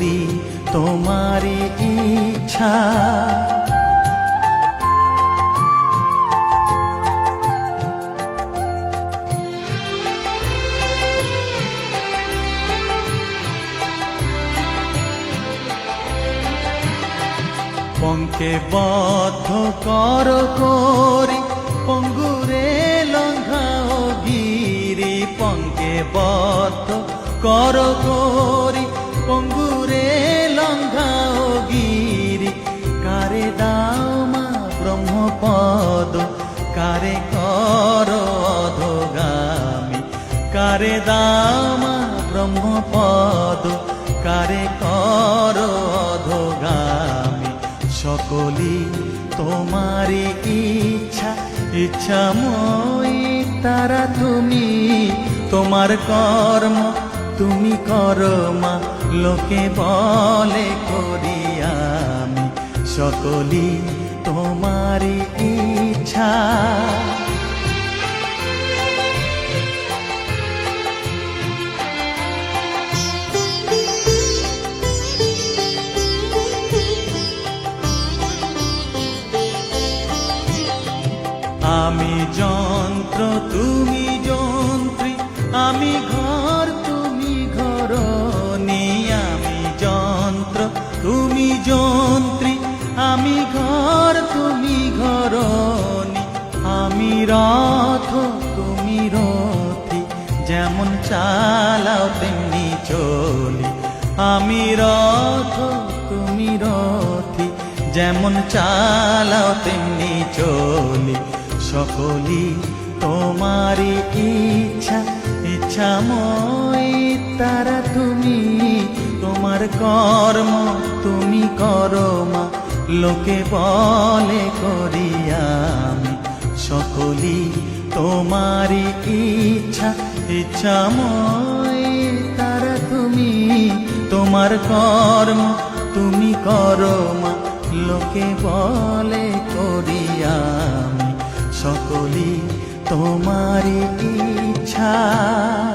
সকলি তোমারই ইচ্ছা। পঙ্কে বদ্ধ কর করি পঙ্গুরে লঙ্ঘাও গিরি। পঙ্কে বদ্ধ কর করি ব্রহ্মপদ কারে কর অধগামী? কারে দাও মা ব্রহ্মপদ? কারে কর অধগামী? সকলি তোমারই ইচ্ছা, ইচ্ছাময় তারা তুমি। তোমার কর্ম তুমি করো মা, লোকে বলে করি আমি। সকলি তোমারই ইচ্ছা। আমি যন্ত্র তুমি যন্ত্রী। আমি ঘর তুমি ঘর আমি যন্ত্র তুমি যন্ত্রী। আমি ঘর, তুমি ঘর আমি রথ, তুমি রথি। যেমন চালাও তেমনি চলি। আমি রথ, তুমি রথি। যেমন চালাও তেমনি চলি। সকলি তোমারই ইচ্ছা ইচ্ছা, ইচ্ছাময়। তারা তুমি, তোমার কর্ম তুমি করো মা। লোকে বলে করি আমি সকলি তোমারই ইচ্ছা। ইচ্ছাময় তারা তুমি, তোমার কর্ম তুমি করো মা। লোকে বলে করি আমি সকলি তোমারই ইচ্ছা।